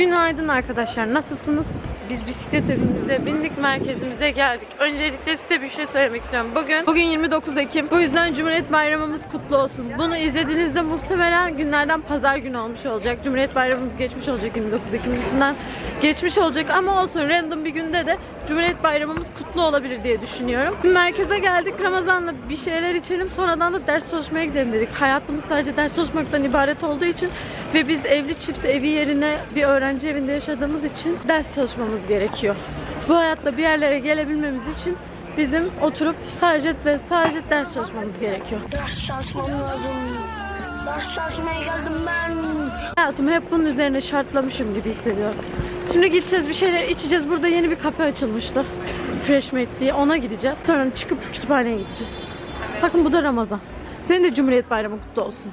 Günaydın arkadaşlar. Nasılsınız? Biz bisiklet evimize bindik, merkezimize geldik. Öncelikle size bir şey söylemek istiyorum. Bugün bugün 29 Ekim. Bu yüzden Cumhuriyet Bayramımız kutlu olsun. Bunu izlediğinizde muhtemelen günlerden pazar günü olmuş olacak. Cumhuriyet Bayramımız geçmiş olacak 29 Ekim yüzünden geçmiş olacak ama olsun random bir günde de Cumhuriyet Bayramımız kutlu olabilir diye düşünüyorum. Merkeze geldik Ramazan'la bir şeyler içelim sonradan da ders çalışmaya gidelim dedik. Hayatımız sadece ders çalışmaktan ibaret olduğu için ve biz evli çift evi yerine bir öğrenci evinde yaşadığımız için ders çalışmamız gerekiyor. Bu hayatta bir yerlere gelebilmemiz için bizim oturup sadece ve sadece ders çalışmamız gerekiyor. Ders çalışmam lazım. Ders çalışmaya geldim ben. Hayatımı hep bunun üzerine şartlamışım gibi hissediyorum. Şimdi gideceğiz bir şeyler içeceğiz. Burada yeni bir kafe açılmıştı. Fresh Made diye ona gideceğiz. Sonra çıkıp kütüphaneye gideceğiz. Bakın bu da Ramazan. Senin de Cumhuriyet Bayramı kutlu olsun.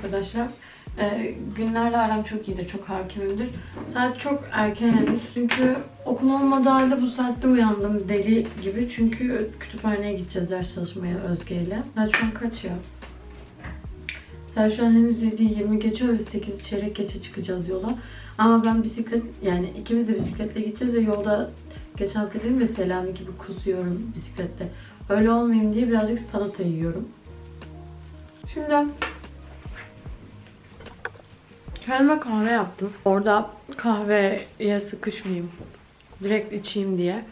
Arkadaşlar. Ee, günlerle aram çok iyidir, çok hakimimdir. Saat çok erken henüz. Çünkü okul olmadığı halde bu saatte uyandım deli gibi. Çünkü kütüphaneye gideceğiz ders çalışmaya Özge ile. Saat şu an kaç ya? Saat şu an henüz 7.20 geçiyor ve 8 çeyrek geçe çıkacağız yola. Ama ben bisiklet, yani ikimiz de bisikletle gideceğiz ve yolda geçen hafta dedim ya Selami gibi kusuyorum bisiklette. Öyle olmayayım diye birazcık salata yiyorum. Şimdi kendime kahve yaptım. Orada kahveye sıkışmayayım. Direkt içeyim diye.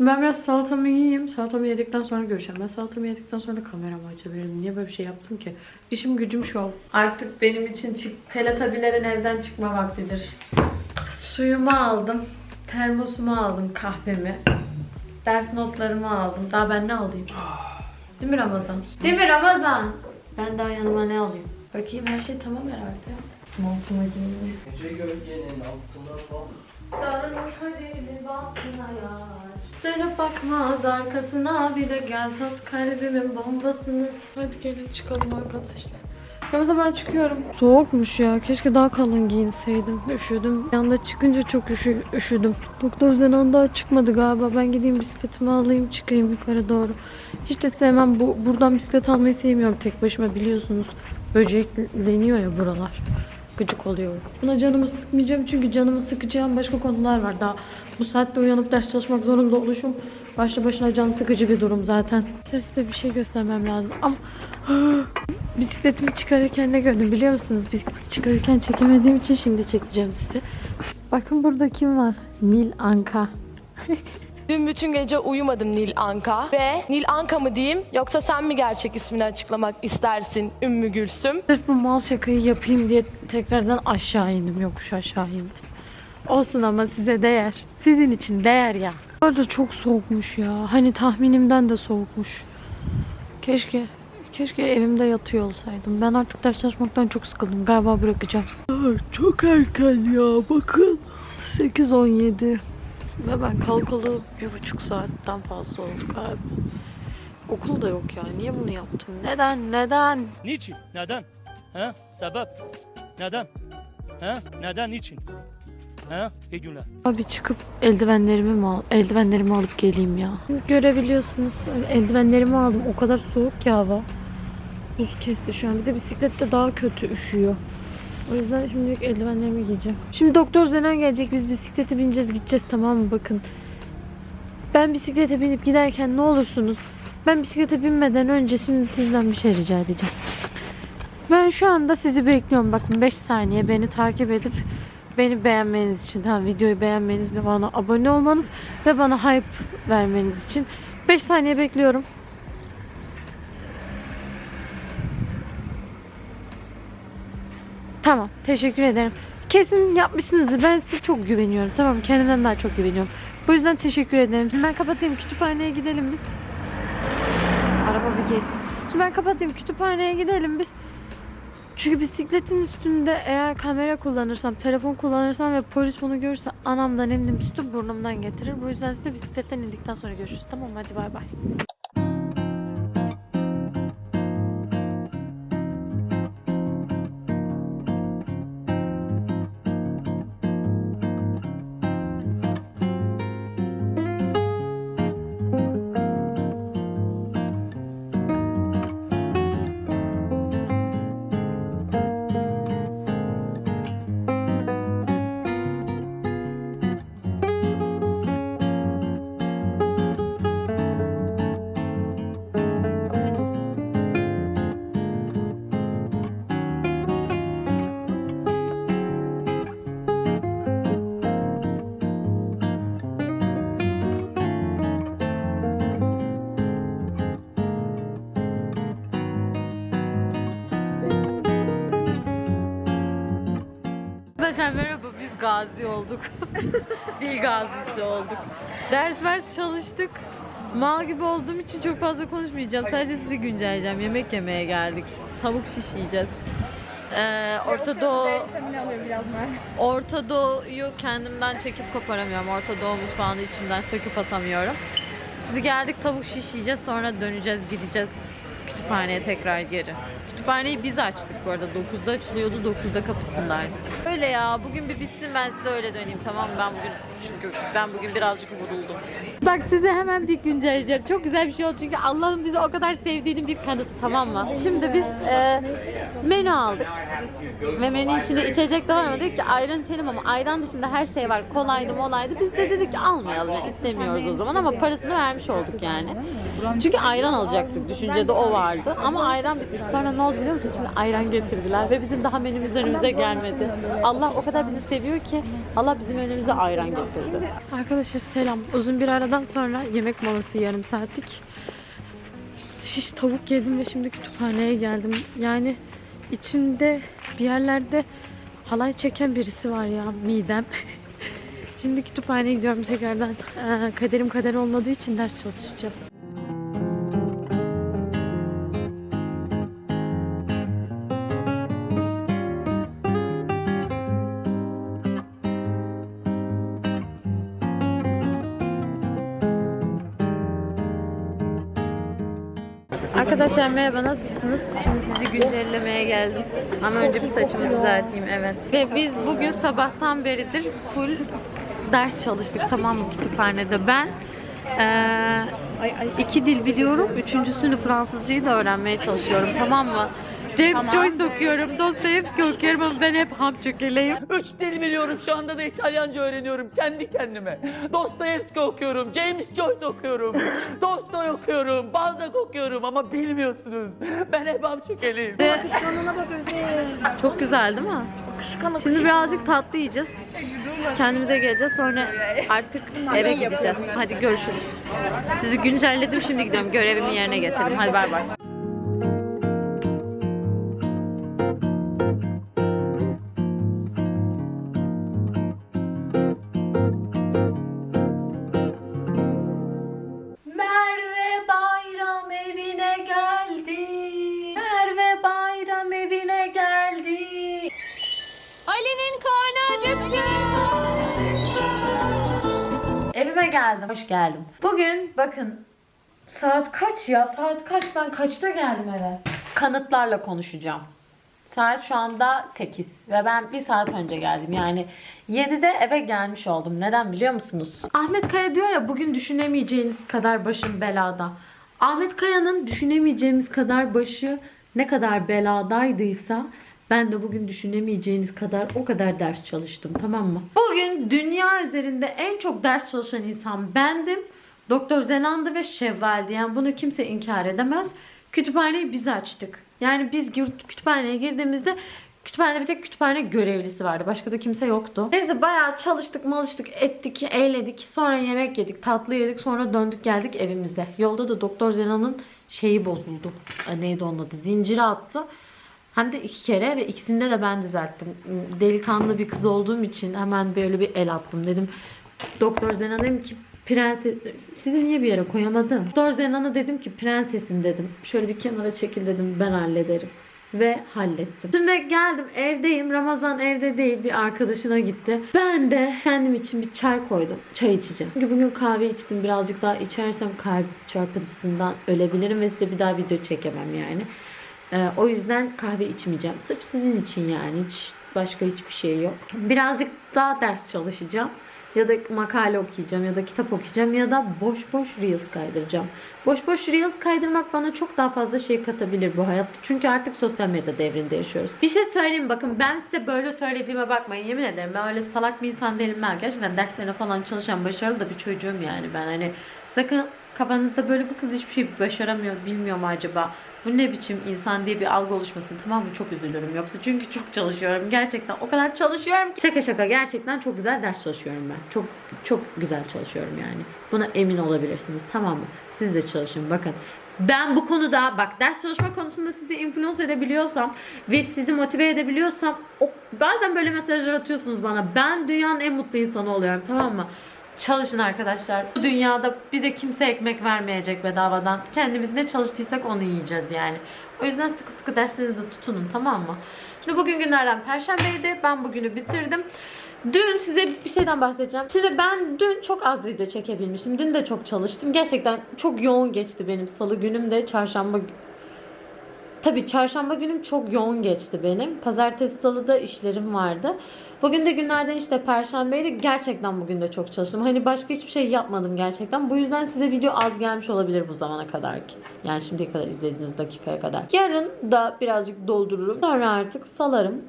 Ben biraz salatamı yiyeyim. Salatamı yedikten sonra görüşeceğim. Ben salatamı yedikten sonra da kameramı açabilirim. Niye böyle bir şey yaptım ki? İşim gücüm şov. Artık benim için çık teletabilerin evden çıkma vaktidir. Suyumu aldım. Termosumu aldım kahvemi. Ders notlarımı aldım. Daha ben ne alayım? Değil mi Ramazan? Değil mi Ramazan? Ben daha yanıma ne alayım? Bakayım her şey tamam herhalde. Montuma giyeyim. Gece gölgenin altına bak. Darın kaderi bahtına yar. Dönüp bakmaz arkasına bir de gel tat kalbimin bombasını. Hadi gelin çıkalım arkadaşlar. Ramazan ben çıkıyorum. Soğukmuş ya. Keşke daha kalın giyinseydim. Üşüdüm. Yanda çıkınca çok üşü, üşüdüm. Doktor Zenan daha çıkmadı galiba. Ben gideyim bisikletimi alayım çıkayım yukarı doğru. Hiç de sevmem. Bu, buradan bisiklet almayı sevmiyorum tek başıma biliyorsunuz. Böcekleniyor ya buralar. Gıcık oluyorum. Buna canımı sıkmayacağım çünkü canımı sıkacağım başka konular var. Daha bu saatte uyanıp ders çalışmak zorunda oluşum başlı başına can sıkıcı bir durum zaten. Size bir şey göstermem lazım ama bisikletimi çıkarırken ne gördüm biliyor musunuz? Bisikleti çıkarırken çekemediğim için şimdi çekeceğim size. Bakın burada kim var? Nil Anka. Dün bütün gece uyumadım Nil Anka ve Nil Anka mı diyeyim yoksa sen mi gerçek ismini açıklamak istersin Ümmü Gülsüm? Sırf bu mal şakayı yapayım diye tekrardan aşağı indim. Yokuş aşağı indim. Olsun ama size değer. Sizin için değer ya. Bu arada çok soğukmuş ya. Hani tahminimden de soğukmuş. Keşke keşke evimde yatıyor olsaydım. Ben artık ders çalışmaktan çok sıkıldım. Galiba bırakacağım. Çok erken ya bakın. 8.17 ve ben kalkalı bir buçuk saatten fazla oldu galiba. Okul da yok ya. Niye bunu yaptım? Neden? Neden? Niçin? Neden? Ha? Sebep? Neden? Ha? Neden? Niçin? Ha? İyi günler. Abi çıkıp eldivenlerimi mi al, eldivenlerimi alıp geleyim ya. Görebiliyorsunuz. Eldivenlerimi aldım. O kadar soğuk ki hava. Buz kesti şu an. Bir de bisiklette daha kötü üşüyor. O yüzden şimdilik eldivenlerimi giyeceğim. Şimdi doktor Zenan gelecek. Biz bisiklete bineceğiz gideceğiz tamam mı? Bakın. Ben bisiklete binip giderken ne olursunuz. Ben bisiklete binmeden önce şimdi sizden bir şey rica edeceğim. Ben şu anda sizi bekliyorum. Bakın 5 saniye beni takip edip beni beğenmeniz için, ha, videoyu beğenmeniz ve bana abone olmanız ve bana hype vermeniz için 5 saniye bekliyorum. Tamam, teşekkür ederim. Kesin yapmışsınızdır. Ben size çok güveniyorum. Tamam, kendimden daha çok güveniyorum. Bu yüzden teşekkür ederim. Şimdi ben kapatayım. Kütüphaneye gidelim biz. Araba bir geçsin. Şimdi ben kapatayım. Kütüphaneye gidelim biz. Çünkü bisikletin üstünde eğer kamera kullanırsam, telefon kullanırsam ve polis bunu görürse anamdan emdim sütü burnumdan getirir. Bu yüzden size bisikletten indikten sonra görüşürüz. Tamam hadi bay bay. Arkadaşlar merhaba biz gazi olduk. Dil gazisi olduk. Ders ders çalıştık. Mal gibi olduğum için çok fazla konuşmayacağım. Sadece sizi güncelleyeceğim. Yemek yemeye geldik. Tavuk şiş yiyeceğiz. Ee, Orta Doğu Orta Doğu'yu kendimden çekip koparamıyorum. Orta Doğu mutfağını içimden söküp atamıyorum. Şimdi geldik tavuk şiş yiyeceğiz sonra döneceğiz gideceğiz kütüphaneye tekrar geri. Kütüphaneyi biz açtık bu arada. 9'da açılıyordu, 9'da kapısındaydık. Öyle ya, bugün bir bitsin ben size öyle döneyim tamam mı? Ben bugün çünkü ben bugün birazcık vuruldum. Bak size hemen bir güncelleyeceğim. Çok güzel bir şey oldu çünkü Allah'ın bizi o kadar sevdiğinin bir kanıtı tamam mı? Şimdi biz e, menü aldık. Ve menünün içinde içecek de var ama dedik ki ayran içelim ama ayran dışında her şey var. Kolaydı molaydı. Biz de dedik ki almayalım. Yani istemiyoruz o zaman ama parasını vermiş olduk yani. Çünkü ayran alacaktık. Düşüncede o vardı. Ama ayran bitmiş. Sonra ne oldu biliyor musun? Şimdi ayran getirdiler ve bizim daha menümüz önümüze gelmedi. Allah o kadar bizi seviyor ki Allah bizim önümüze ayran getirdi. Arkadaşlar selam. Uzun bir aradan sonra yemek molası yarım saatlik. Şiş tavuk yedim ve şimdi kütüphaneye geldim. Yani içimde bir yerlerde halay çeken birisi var ya midem. Şimdi kütüphaneye gidiyorum tekrardan. Ee, kaderim kader olmadığı için ders çalışacağım. Arkadaşlar merhaba nasılsınız? Şimdi sizi güncellemeye geldim. Ama önce bir saçımı düzelteyim evet. Ve biz bugün sabahtan beridir full ders çalıştık tamam mı kütüphanede. Ben eee, iki dil biliyorum. Üçüncüsünü Fransızcayı da öğrenmeye çalışıyorum tamam mı? James Joyce okuyorum, Dostoyevski okuyorum ama ben hep ham çökeleyim. Üç dil biliyorum şu anda da İtalyanca öğreniyorum kendi kendime. Dostoyevski okuyorum, James Joyce okuyorum, Tolstoy okuyorum, Balzac okuyorum ama bilmiyorsunuz. Ben hep amçukeliyim. Akışkanlığına bak Özlem. Çok güzel değil mi? Akışkan Şimdi birazcık tatlı yiyeceğiz. Kendimize geleceğiz sonra artık eve gideceğiz. Hadi görüşürüz. Sizi güncelledim şimdi gidiyorum. Görevimi yerine getirdim. Hadi bay bay. Hoş geldim. Bugün bakın saat kaç ya? Saat kaç? Ben kaçta geldim eve? Kanıtlarla konuşacağım. Saat şu anda 8 ve ben bir saat önce geldim. Yani 7'de eve gelmiş oldum. Neden biliyor musunuz? Ahmet Kaya diyor ya bugün düşünemeyeceğiniz kadar başım belada. Ahmet Kaya'nın düşünemeyeceğimiz kadar başı ne kadar beladaydıysa ben de bugün düşünemeyeceğiniz kadar o kadar ders çalıştım tamam mı? Bugün dünya üzerinde en çok ders çalışan insan bendim. Doktor Zenandı ve Şevval'di. Yani bunu kimse inkar edemez. Kütüphaneyi biz açtık. Yani biz kütüphaneye girdiğimizde kütüphanede bir tek kütüphane görevlisi vardı. Başka da kimse yoktu. Neyse bayağı çalıştık, malıştık, ettik, eğledik. Sonra yemek yedik, tatlı yedik. Sonra döndük geldik evimize. Yolda da Doktor Zenan'ın şeyi bozuldu. Neydi onun adı? Zinciri attı. Hem de iki kere ve ikisinde de ben düzelttim. Delikanlı bir kız olduğum için hemen böyle bir el attım. Dedim Doktor Zenan'a dedim ki prenses sizi niye bir yere koyamadım? Doktor Zenan'a dedim ki prensesim dedim. Şöyle bir kenara çekil dedim ben hallederim. Ve hallettim. Şimdi geldim evdeyim. Ramazan evde değil bir arkadaşına gitti. Ben de kendim için bir çay koydum. Çay içeceğim. Çünkü bugün kahve içtim. Birazcık daha içersem kalp çarpıntısından ölebilirim ve size bir daha video çekemem yani. Ee, o yüzden kahve içmeyeceğim. Sırf sizin için yani. Hiç başka hiçbir şey yok. Birazcık daha ders çalışacağım. Ya da makale okuyacağım ya da kitap okuyacağım ya da boş boş Reels kaydıracağım. Boş boş Reels kaydırmak bana çok daha fazla şey katabilir bu hayatta. Çünkü artık sosyal medya devrinde yaşıyoruz. Bir şey söyleyeyim bakın ben size böyle söylediğime bakmayın. Yemin ederim ben öyle salak bir insan değilim ben. Gerçekten derslerine falan çalışan başarılı da bir çocuğum yani ben hani sakın kafanızda böyle bu kız hiçbir şey başaramıyor bilmiyor mu acaba? Bu ne biçim insan diye bir algı oluşmasın tamam mı? Çok üzülürüm yoksa çünkü çok çalışıyorum. Gerçekten o kadar çalışıyorum ki. Şaka şaka gerçekten çok güzel ders çalışıyorum ben. Çok çok güzel çalışıyorum yani. Buna emin olabilirsiniz tamam mı? Siz de çalışın bakın. Ben bu konuda bak ders çalışma konusunda sizi influence edebiliyorsam ve sizi motive edebiliyorsam o, bazen böyle mesajlar atıyorsunuz bana. Ben dünyanın en mutlu insanı oluyorum tamam mı? Çalışın arkadaşlar. Bu dünyada bize kimse ekmek vermeyecek bedavadan. Kendimiz ne çalıştıysak onu yiyeceğiz yani. O yüzden sıkı sıkı derslerinizi tutunun tamam mı? Şimdi bugün günlerden perşembeydi. Ben bugünü bitirdim. Dün size bir şeyden bahsedeceğim. Şimdi ben dün çok az video çekebilmiştim. Dün de çok çalıştım. Gerçekten çok yoğun geçti benim. Salı günüm de çarşamba Tabii çarşamba günüm çok yoğun geçti benim. Pazartesi salı da işlerim vardı. Bugün de günlerden işte perşembeydi. Gerçekten bugün de çok çalıştım. Hani başka hiçbir şey yapmadım gerçekten. Bu yüzden size video az gelmiş olabilir bu zamana kadar ki. Yani şimdiye kadar izlediğiniz dakikaya kadar. Yarın da birazcık doldururum. Sonra artık salarım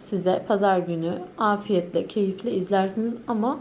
size pazar günü afiyetle, keyifle izlersiniz ama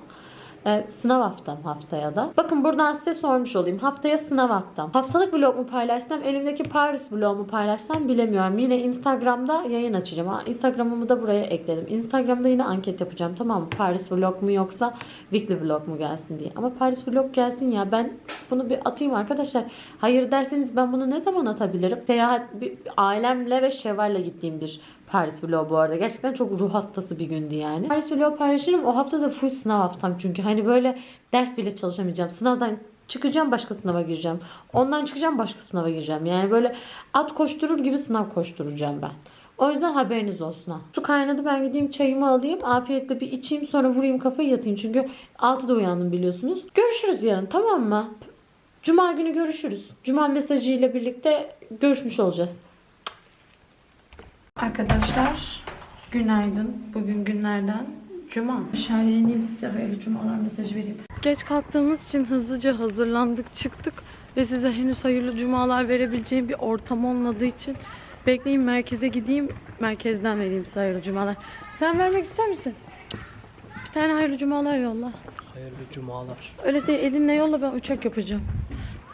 e, sınav haftam haftaya da. Bakın buradan size sormuş olayım. Haftaya sınav haftam. Haftalık vlog mu paylaşsam, elimdeki Paris vlog mu paylaşsam bilemiyorum. Yine Instagram'da yayın açacağım. Ha, Instagram'ımı da buraya ekledim. Instagram'da yine anket yapacağım tamam mı? Paris vlog mu yoksa weekly vlog mu gelsin diye. Ama Paris vlog gelsin ya. Ben bunu bir atayım arkadaşlar. Hayır derseniz ben bunu ne zaman atabilirim? Seyahat bir, ailemle ve Şevval'le gittiğim bir Paris vlog bu arada. Gerçekten çok ruh hastası bir gündü yani. Paris vlog paylaşırım. O hafta da full sınav haftam çünkü. Hani böyle ders bile çalışamayacağım. Sınavdan çıkacağım başka sınava gireceğim. Ondan çıkacağım başka sınava gireceğim. Yani böyle at koşturur gibi sınav koşturacağım ben. O yüzden haberiniz olsun ha. Su kaynadı ben gideyim çayımı alayım. Afiyetle bir içeyim sonra vurayım kafayı yatayım. Çünkü 6'da uyandım biliyorsunuz. Görüşürüz yarın tamam mı? Cuma günü görüşürüz. Cuma mesajı ile birlikte görüşmüş olacağız. Arkadaşlar günaydın. Bugün günlerden cuma. Aşağıya ineyim size hayırlı cumalar mesajı vereyim. Geç kalktığımız için hızlıca hazırlandık çıktık. Ve size henüz hayırlı cumalar verebileceğim bir ortam olmadığı için Bekleyin merkeze gideyim. Merkezden vereyim size hayırlı cumalar. Sen vermek ister misin? Bir tane hayırlı cumalar yolla. Hayırlı cumalar. Öyle de elinle yolla ben uçak yapacağım.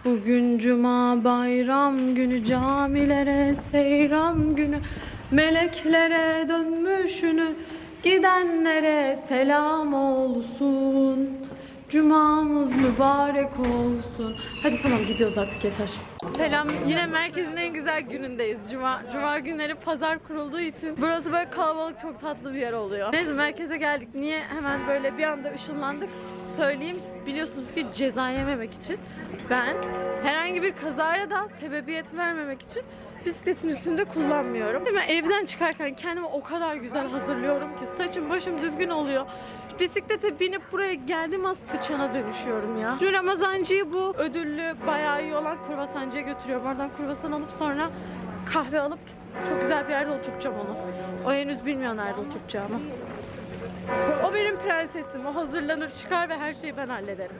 Bugün cuma bayram günü camilere seyran günü Meleklere dönmüşünü gidenlere selam olsun Cumamız mübarek olsun. Hadi tamam gidiyoruz artık yeter. Selam. Yine merkezin en güzel günündeyiz. Cuma Cuma günleri pazar kurulduğu için burası böyle kalabalık çok tatlı bir yer oluyor. Neyse merkeze geldik. Niye hemen böyle bir anda ışınlandık? Söyleyeyim. Biliyorsunuz ki ceza yememek için ben herhangi bir kazaya da sebebiyet vermemek için bisikletin üstünde kullanmıyorum. Değil mi? Evden çıkarken kendimi o kadar güzel hazırlıyorum ki saçım başım düzgün oluyor. Bisiklete binip buraya geldiğim az sıçana dönüşüyorum ya. Şu Ramazancı'yı bu ödüllü bayağı iyi olan kurbasancıya götürüyorum. Oradan kurbasan alıp sonra kahve alıp çok güzel bir yerde oturtacağım onu. O henüz bilmiyor nerede oturtacağımı. O benim prensesim. O hazırlanır çıkar ve her şeyi ben hallederim.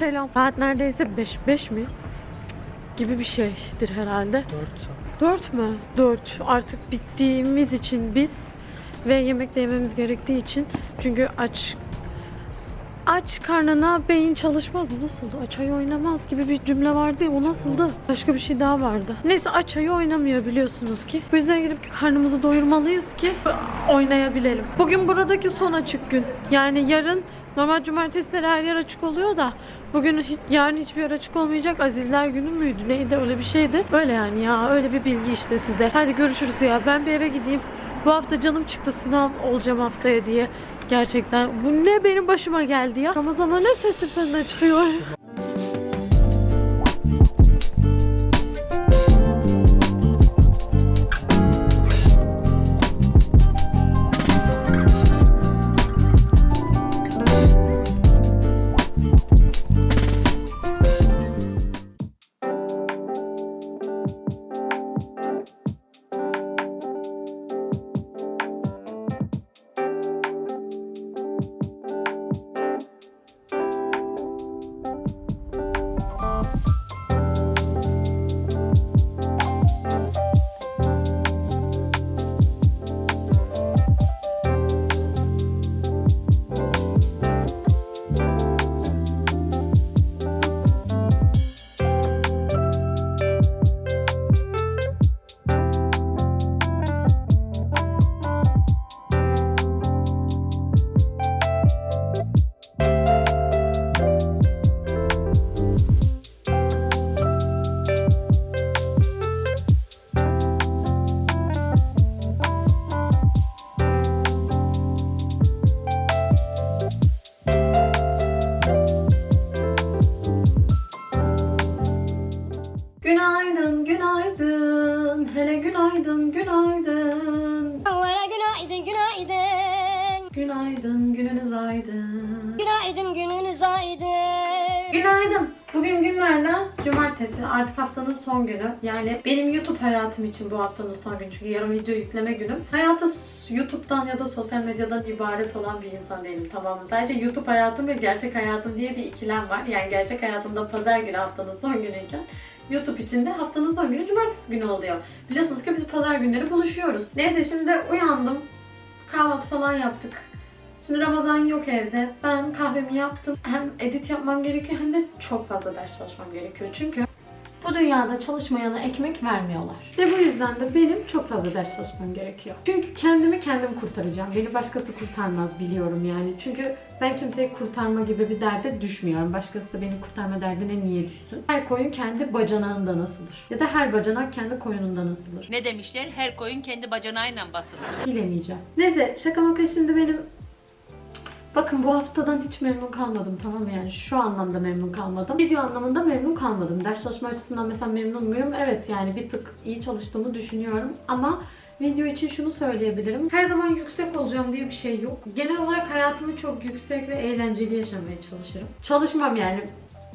Selam. Saat neredeyse 5 5 mi? Gibi bir şeydir herhalde. 4 4 mü? 4. Artık bittiğimiz için biz ve yemek de yememiz gerektiği için çünkü aç aç karnına beyin çalışmaz. Nasıldı? Aç ayı oynamaz gibi bir cümle vardı ya o nasıldı? Başka bir şey daha vardı. Neyse aç ayı oynamıyor biliyorsunuz ki. Bu yüzden gidip karnımızı doyurmalıyız ki oynayabilelim. Bugün buradaki son açık gün. Yani yarın normal cumartesileri her yer açık oluyor da bugün hiç, yarın hiçbir yer açık olmayacak. Azizler günü müydü neydi öyle bir şeydi. Öyle yani ya öyle bir bilgi işte size. Hadi görüşürüz ya ben bir eve gideyim. Bu hafta canım çıktı sınav olacağım haftaya diye. Gerçekten bu ne benim başıma geldi ya. Ramazan'a ne sesi fena çıkıyor. Artık haftanın son günü. Yani benim YouTube hayatım için bu haftanın son günü. Çünkü yarın video yükleme günüm. Hayatı YouTube'dan ya da sosyal medyadan ibaret olan bir insan değilim tamam? Sadece YouTube hayatım ve gerçek hayatım diye bir ikilem var. Yani gerçek hayatımda pazar günü haftanın son günüyken YouTube için de haftanın son günü cumartesi günü oluyor. Biliyorsunuz ki biz pazar günleri buluşuyoruz. Neyse şimdi uyandım. Kahvaltı falan yaptık. Şimdi Ramazan yok evde. Ben kahvemi yaptım. Hem edit yapmam gerekiyor hem de çok fazla ders çalışmam gerekiyor. Çünkü bu dünyada çalışmayana ekmek vermiyorlar. Ve bu yüzden de benim çok fazla ders çalışmam gerekiyor. Çünkü kendimi kendim kurtaracağım. Beni başkası kurtarmaz biliyorum yani. Çünkü ben kimseyi kurtarma gibi bir derde düşmüyorum. Başkası da beni kurtarma derdine niye düşsün? Her koyun kendi bacanağında nasılır? Ya da her bacanak kendi koyununda nasılır? Ne demişler? Her koyun kendi bacanağıyla basılır. Bilemeyeceğim. Neyse şaka maka şimdi benim Bakın bu haftadan hiç memnun kalmadım tamam mı? Yani şu anlamda memnun kalmadım. Video anlamında memnun kalmadım. Ders çalışma açısından mesela memnun muyum? Evet yani bir tık iyi çalıştığımı düşünüyorum ama video için şunu söyleyebilirim. Her zaman yüksek olacağım diye bir şey yok. Genel olarak hayatımı çok yüksek ve eğlenceli yaşamaya çalışırım. Çalışmam yani.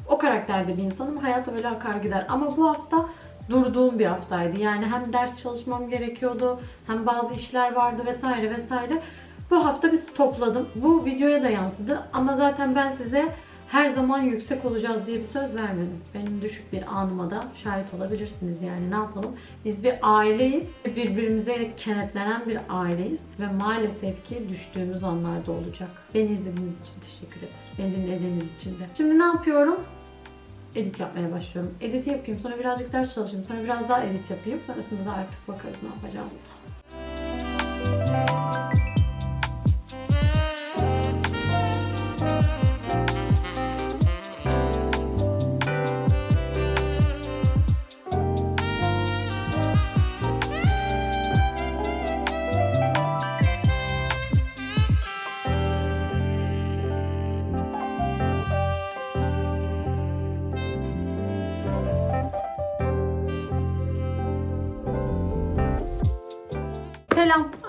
O karakterde bir insanım. Hayat öyle akar gider. Ama bu hafta durduğum bir haftaydı. Yani hem ders çalışmam gerekiyordu, hem bazı işler vardı vesaire vesaire. Bu hafta biz topladım. Bu videoya da yansıdı ama zaten ben size her zaman yüksek olacağız diye bir söz vermedim. Benim düşük bir anıma da şahit olabilirsiniz yani ne yapalım. Biz bir aileyiz. Birbirimize kenetlenen bir aileyiz. Ve maalesef ki düştüğümüz anlarda olacak. Beni izlediğiniz için teşekkür ederim. Beni dinlediğiniz için de. Şimdi ne yapıyorum? Edit yapmaya başlıyorum. Edit yapayım. Sonra birazcık ders çalışayım. Sonra biraz daha edit yapayım. Sonrasında da artık bakarız ne yapacağımıza.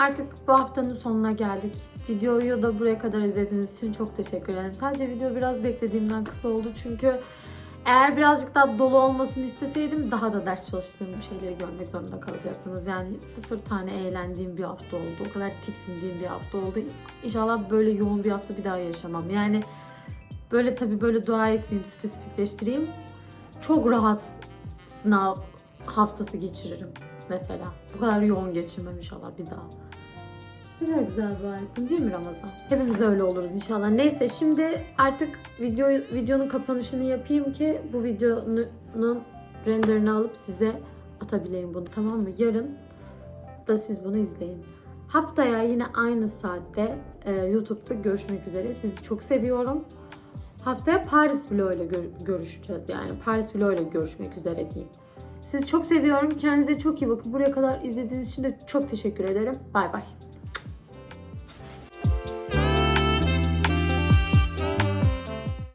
Artık bu haftanın sonuna geldik. Videoyu da buraya kadar izlediğiniz için çok teşekkür ederim. Sadece video biraz beklediğimden kısa oldu çünkü eğer birazcık daha dolu olmasını isteseydim daha da ders çalıştığım şeyleri görmek zorunda kalacaktınız. Yani sıfır tane eğlendiğim bir hafta oldu. O kadar tiksindiğim bir hafta oldu. İnşallah böyle yoğun bir hafta bir daha yaşamam. Yani böyle tabii böyle dua etmeyeyim, spesifikleştireyim. Çok rahat sınav haftası geçiririm mesela. Bu kadar yoğun geçirmem inşallah bir daha. Kadar güzel dua ettin değil mi Ramazan? Hepimiz öyle oluruz inşallah. Neyse şimdi artık video videonun kapanışını yapayım ki bu videonun renderini alıp size atabileyim bunu tamam mı? Yarın da siz bunu izleyin. Haftaya yine aynı saatte e, YouTube'da görüşmek üzere. Sizi çok seviyorum. Haftaya Paris Vlog ile gör- görüşeceğiz yani. Paris Vlog ile görüşmek üzere diyeyim. Sizi çok seviyorum. Kendinize çok iyi bakın. Buraya kadar izlediğiniz için de çok teşekkür ederim. Bay bay.